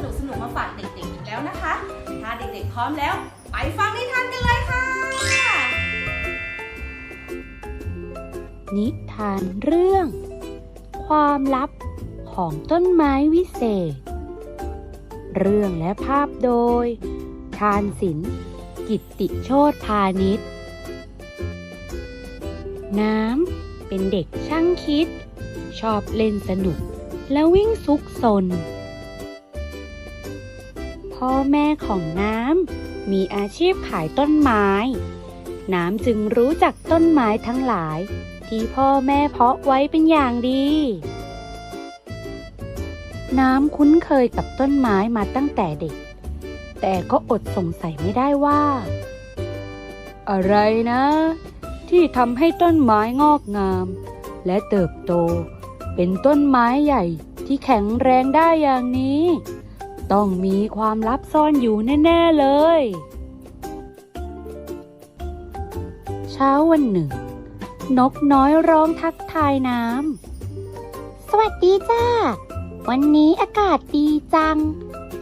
นิทานสนุกมาฝากเด็กๆอีกแล้วนะคะ ถ้าเด็กๆพร้อมแล้ว ไปฟังนิทานกันเลยค่ะ นิทานเรื่อง ความลับของต้นไม้วิเศษ เรื่องและภาพโดย ทานศิลป์กิตติโชตพาณิชย์ น้ำเป็นเด็กช่างคิด ชอบเล่นสนุกและวิ่งซุกซน พ่อแม่ของน้ำมีอาชีพขายต้นไม้ น้ำจึงรู้จักต้นไม้ทั้งหลาย ที่พ่อแม่เพาะไว้เป็นอย่างดี น้ำคุ้นเคยกับต้นไม้มาตั้งแต่เด็ก แต่ก็อดสงสัยไม่ได้ว่า อะไรนะ ที่ทำให้ต้นไม้งอกงาม และเติบโต เป็นต้นไม้ใหญ่ที่แข็งแรงได้อย่างนี้ ต้องมีความลับซ่อนอยู่แน่ ๆ เลย เช้าวันหนึ่ง นกน้อยร้องทักทายน้ำ สวัสดีจ้า วันนี้อากาศดีจัง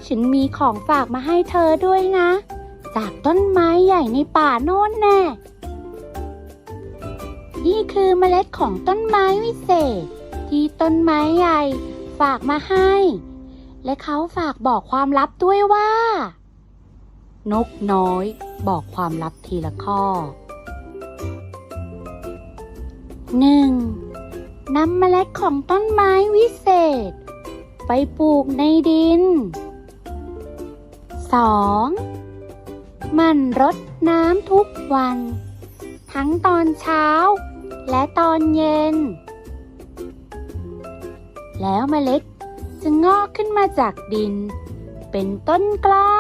ฉันมีของฝากมาให้เธอด้วยนะ จากต้นไม้ใหญ่ในป่าโน่นแน่ นี่คือเมล็ดของต้นไม้วิเศษ ที่ต้นไม้ใหญ่ฝากมาให้ และเขาฝากบอกความลับด้วยว่า นกน้อย บอกความลับทีละข้อหนึ่งนำเมล็ดของต้นไม้วิเศษ ไปปลูกในดิน 2. มันรดน้ำทุกวัน ทั้งตอนเช้า และตอนเย็น แล้วเมล็ด จะงอกขึ้นมาจากดิน เป็นต้นกล้า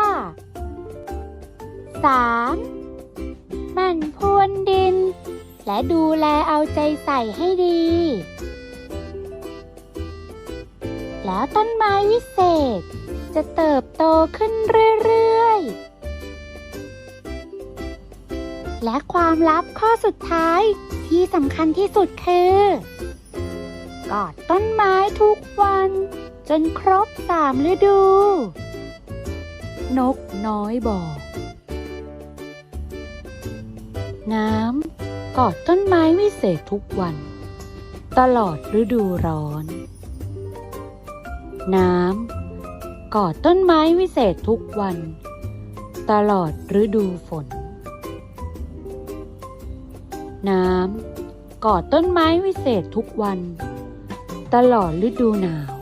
3. มั่นพรวนดิน และดูแลเอาใจใส่ให้ดี แล้วต้นไม้วิเศษ จะเติบโตขึ้นเรื่อยๆ และความลับข้อสุดท้ายที่สำคัญที่สุดคือ กอดต้นไม้ทุกวัน จนครบสามฤดู นกน้อยบอก น้ำกอดต้นไม้วิเศษทุกวัน ตลอดฤดูร้อน น้ำกอดต้นไม้วิเศษทุกวัน ตลอดฤดูฝน น้ำกอดต้นไม้วิเศษทุกวัน ตลอดฤดูหนาว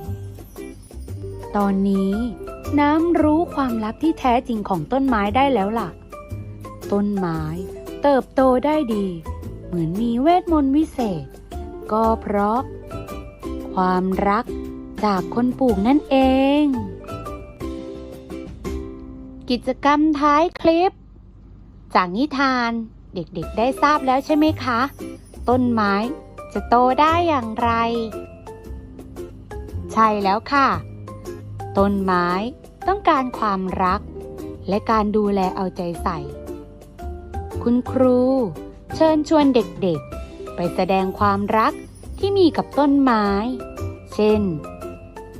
ตอนนี้ น้ำรู้ความลับที่แท้จริงของต้นไม้ได้แล้วล่ะ ต้นไม้เติบโตได้ดี เหมือนมีเวทมนต์วิเศษ ก็เพราะ ความรักจากคนปลูกนั่นเอง กิจกรรมท้ายคลิป จากนิทานเด็กๆได้ทราบแล้วใช่ไหมคะ ต้นไม้จะโตได้อย่างไร ใช่แล้วค่ะ ต้นไม้ต้องการความรัก และการดูแลเอาใจใส่ คุณครู เชิญชวนเด็กๆ ไปแสดงความรักที่มีกับต้นไม้ เช่น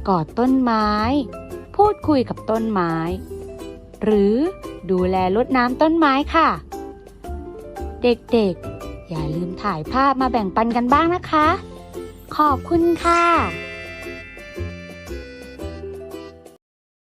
กอดต้นไม้ พูดคุยกับต้นไม้ หรือดูแลรดน้ำต้นไม้ค่ะ เด็กๆ อย่าลืมถ่ายภาพมาแบ่งปันกันบ้างนะคะ ขอบคุณค่ะ